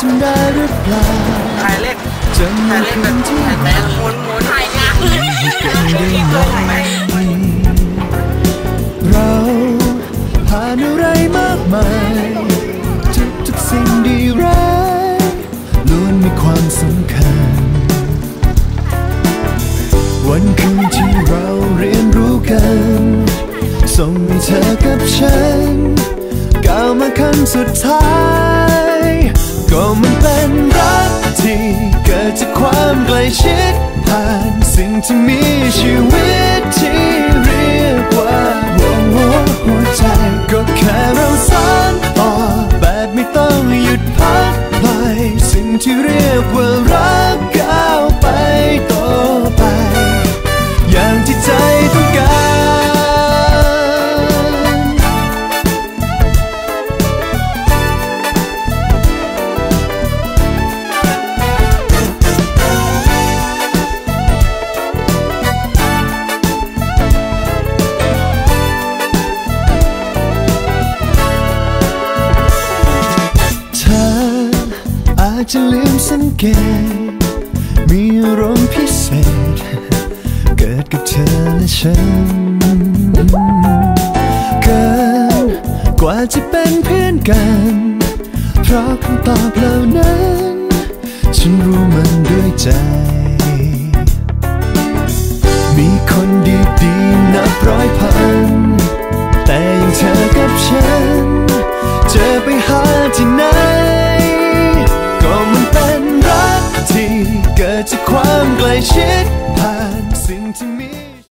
จำได้หรือเปล่าถ่ายเล็กถ่ายเล็กแบบที่ถ่ายแบงม้วนม้วนถ่ายงานเลยได้ไหมเราผ่านอะไรมากมายทุกทุกสิ่งดีร้ายล้วนมีความสำคัญ วันคืนที่เราเรียนรู้กัน ส่งให้เธอกับฉันก้าวมาขั้นสุดท้าย ก็มันเป็นรักที่เกิดจากความใกล้ชิดผ่านสิ่งที่มีชีวิตที่เรียกว่าหัวหัวหัวใจ ก็แค่เราสานต่อแบบไม่ต้องหยุดพักปล่อยสิ่งที่เรียกว่า จะลืมสังเกต มีอารมณ์พิเศษ เกิดกับเธอและฉัน เกินกว่าจะเป็นเพื่อนกัน เพราะคำตอบเหล่านั้น ฉันรู้มันด้วยใจ มใกล้ชิดผ่านสิ่งที่